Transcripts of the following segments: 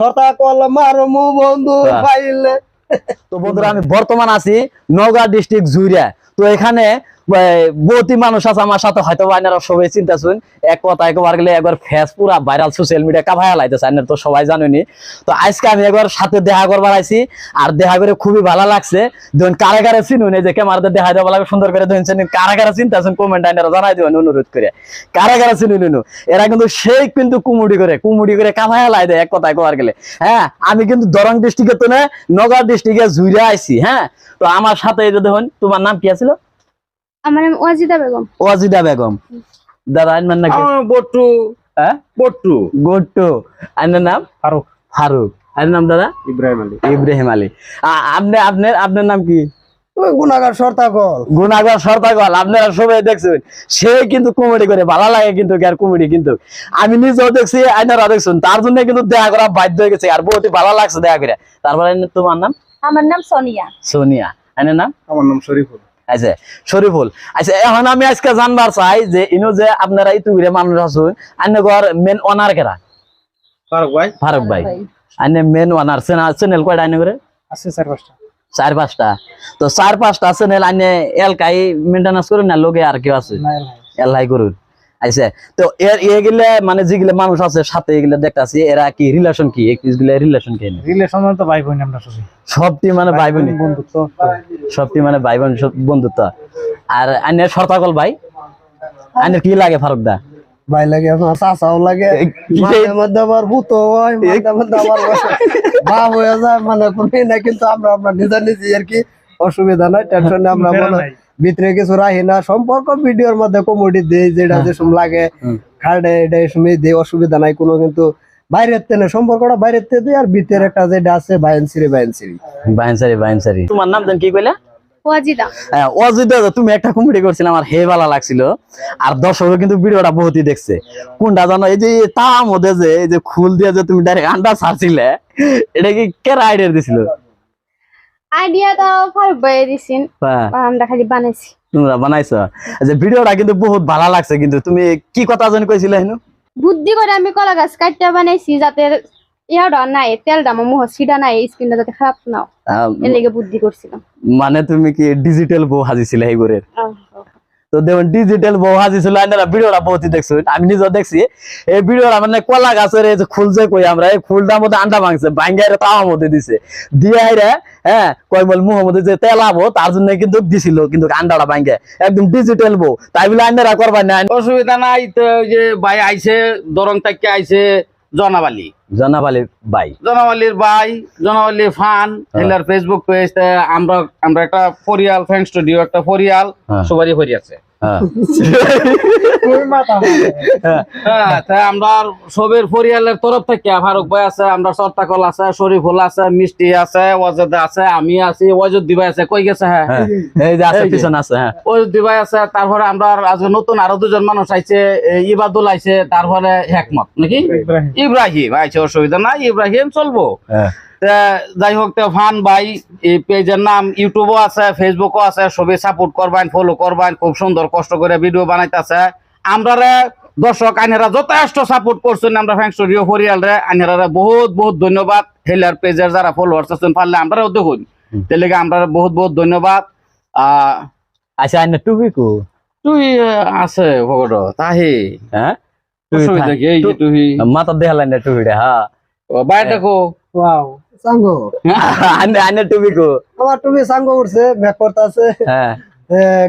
কথা কলম মারমু বন্ধু পাইলে। তো বন্ধুরা আমি বর্তমান আছি নওগাঁ ডিস্ট্রিক্ট জুইরা তো এখানে বহুতই মানুষ আছে আমার সাথে, হয়তো আপনারা সবাই চিন্তা শুন এক কথা একবার গেলে একবার ফেস পুরা ভাইরাল সোশ্যাল মিডিয়া কাভায়া লাইতেছে আপনারা তো সবাই জানেনি তো আজকে আমি একবার সাথে দেখা করবার আইছি, আর দেখা করে খুবই ভালো লাগছে। ধরুন কারে কারে চিনুন, এই যে ক্যামেরাতে দেখা দেওয়া লাগে, সুন্দর করে ধরছেন কারা কারা চিন্তা আছেন কমেন্ট আইনারা জানাই দেবেন, অনুরোধ করে। কারা কারা চিনুন, নুনু। এরা কিন্তু সেই কিন্তু কুমুডি করে কুমুডি করে কাভায়া লাই দেয় এক কথা একবার গেলে। হ্যাঁ আমি কিন্তু দরং ডিস্ট্রিক্টে তো না, নগর ডিস্ট্রিক্টে জুইরে আইছি হ্যাঁ। তো আমার সাথে এই যে দেখুন, তোমার নাম কি আছিল? আমার নাম ওয়াজিদা বেগম। ওয়াজিদা বেগম। দাদা আইন নাকি বট্টু। হ্যাঁ? বট্টু। গোট্টু আইনের নাম? ফারুক। ফারুক। আইনের নাম দাদা? ইব্রাহিম আলী। ইব্রাহিম আলী। আপনি আপনার আপনার নাম কি? ওই গুনাগার সর্তা সর্তাগল আপনারা সবাই দেখছেন। সে কিন্তু কমেডি করে ভালো লাগে কিন্তু আর কমেডি কিন্তু। আমি নিজেও দেখছি আইনারা দেখছেন। তার জন্য কিন্তু দেখা করা বাধ্য হয়ে গেছে। আর বহুত ভালো লাগছে দেখা করে। তারপরে তোমার নাম? আমার নাম সোনিয়া। সোনিয়া। আইনের নাম? আমার নাম শরীফুল। আচ্ছা শরীফুল আচ্ছা এখন আমি আজকে জানবার চাই যে ইনো যে আপনারা ইতুগুড়ে মানুষ ঘর মেন অনার কেরা? ফারুক ভাই। ফারুক ভাই। আইনে মেন অনার চ্যানেল কয়টা করে আছে চার পাঁচটা। চার পাঁচটা। তো চার পাঁচটা চ্যানেল আইনে এলকাই মেনটেন্স করুন না লোকে আর কেউ আছে? এলাই করুন। আচ্ছা তো এর এগুলা মানে যেগুলা মানুষ আছে সাথে এগুলা দেখতাছি এরা কি রিলেশন কি? এগুলা রিলেশন কি রিলেশন তো ভাই বোন আমরা সবাই। সবটি মানে ভাই বোন বন্ধুত্ব। সবটি মানে ভাই বোন বন্ধুত্ব। আর আইনের শর্তাকল ভাই? আইনের কি লাগে ফারুক দা? ভাই লাগে আমার চাচাও লাগে মাঝে মধ্যে আবার ভূত হয় মাঝে মধ্যে আবার বাপ হয়ে যায় মানে কোনো নাই কিন্তু আমরা আমরা নিজে নিজে আর কি অসুবিধা নাই টেনশন আমরা মনে। ভিতরে কিছু রাখি না সম্পর্ক ভিডিওর মধ্যে কমেডি দেই যেটা যে সময় লাগে হুম। খাড়ে এটা এই সময় দেই অসুবিধা নাই কোনো কিন্তু বাইরের তেনে সম্পর্কটা বাইরের তে দিই আর ভিতরে একটা যেটা আছে বাইনসিরি বাইনসিরি বাইনসারি বাইনসারি তোমার নাম জান কি কইলা? ওয়াজিদা। হ্যাঁ, অজিত তুমি একটা কমেডি করছিলে আমার হে ভালো লাগছিল। আর দর্শকও কিন্তু ভিডিওটা বহুতই দেখছে। কোনটা জানো এই যে তার মধ্যে যে এই যে খুল দিয়ে যে তুমি ডাইরেক্ট আন্ডা ছাড়ছিলে এটা কি কেরা আইডিয়া দিছিল? আইডিয়া তো হ্যাঁ। আমরা খালি বানাইছি। তোমরা বানাইছো। ভিডিওটা কিন্তু বহুত ভালো লাগছে কিন্তু। তুমি কি কথা জানি কইছিলে হেনু? বুদ্ধি করে আমি কলা গাছ কাটতে বানাইছি যাতে ইয়াটা নাই তেল আমার মুহ সিডা নাই স্কিনটা যাতে খারাপ না। এর বুদ্ধি করছিলাম। মানে তুমি কি ডিজিটাল বউ হাজিছিলে এই তো দেখুন ডিজিটাল বউ হাজিছিল আপনারা ভিডিওটা বহুতই দেখছেন। আমি নিজেও দেখছি, এই ভিডিওটা মানে কলা গাছের এই যে ফুল যে কই আমরা, এই ফুলটার মধ্যে আন্ডা ভাঙছে ভাঙ্গাইরে তাওয়ার মধ্যে দিছে। দিয়ে আইরে হ্যাঁ কয় বল মুহের মধ্যে যে তেল আবো, তার জন্য কিন্তু দিছিল, কিন্তু আন্ডাটা ভাঙ্গে একদম ডিজিটাল বউ। তাই বলে আন্ডারা করবা না অসুবিধা নাই, তো যে ভাই আইছে, দরং থেকে আইছে জনাবালি। জনাবালি বাই। জনাবালির ভাই জনাবালির ফান হেলার ফেসবুক পেজ আমরা আমরা একটা পরিয়াল ফ্যান স্টুডিও একটা পরিয়াল হ্যাঁ। সবারই হয়ে আছে। হ্যাঁ হ্যাঁ আমরা সবের পরিয়ালের তরফ থেকে ফারুক ভাই আছে আমরা সর্তাকল আছে শরীফুল আছে মিষ্টি আছে ওয়াজেদ আছে আমি আছি ওয়াজুদ্দি ভাই আছে কই গেছে হ্যাঁ? হ্যাঁ আছে এই যে। আছে হ্যাঁ। ওয়াজুদ্দি ভাই আছে তারপরে আমরা আজকে নতুন আরও দুজন মানুষ আইছে ইবাদুল আইছে তারপরে হেকমত নাকি? ইব্রাহিম। আইছে অসুবিধা নাই ইব্রাহিম চলবো। হ্যাঁ। যাই হোক তো ফান ভাই এই পেজের নাম ইউটিউবও আছে ফেসবুকও আছে সবাই সাপোর্ট করবেন ফলো করবেন খুব সুন্দর কষ্ট করে ভিডিও বানাইতেছে। আমরা দর্শক আইনেরা যথেষ্ট সাপোর্ট করছেন আমরা ফ্যাং স্টুডিও পরিয়াল রে আইনেরা বহুত বহুত ধন্যবাদ। হেলার পেজের যারা ফলোয়ার্স আছেন পারলে আমরাও দেখুন। তাহলে আমরা বহুত বহুত ধন্যবাদ। আচ্ছা আইনা টুপি কো? তুই আছে ভগত তাহি। হ্যাঁ? এই যে তুই মাথা দেখালেন না টুপিটা হ্যাঁ। বাইরে কো ওয়াও। সাঙ্গ। টুপি কো আমার সাঙ্গ উঠছে করতেছে হ্যাঁ।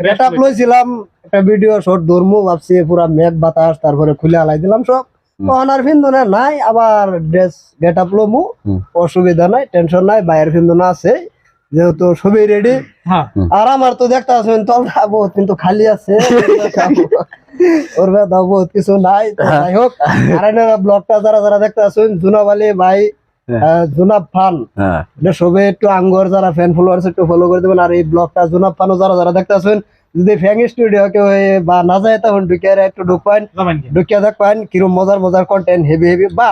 গেট আপ লইছিলাম একটা ভিডিও শর্ট ধরমু ভাবছি পুরা মেঘ বাতাস তারপরে খুলে আলাই দিলাম সব। ওনার ফিন্দনে নাই আবার ড্রেস গেট আপ লমু। অসুবিধা নাই টেনশন নাই বাইরের ফিন্দনা আছে। যেহেতু সবই রেডি হ্যাঁ। আর আমার তো দেখতে আসবেন তলটা বহুত কিন্তু খালি আছে। ওর ভেদা বহুত কিছু নাই। তো যাই হোক আর ব্লগটা যারা যারা দেখতে আসবেন জুনাবালি ভাই জুনাব ফান। হ্যাঁ। এটা সবে একটু আঙ্গর যারা ফ্যান ফলোয়ার্স একটু ফলো করে দেবেন। আর এই ব্লগটা জুনাব ফানও যারা যারা দেখতে আসবেন যদি ফ্যাং স্টুডিও কেউ বা না যায় তখন ঢুকিয়ে একটু ঢুকবেন। ঢুকিয়ে দেখবেন কিরম মজার মজার কন্টেন্ট হেভি হেভি বা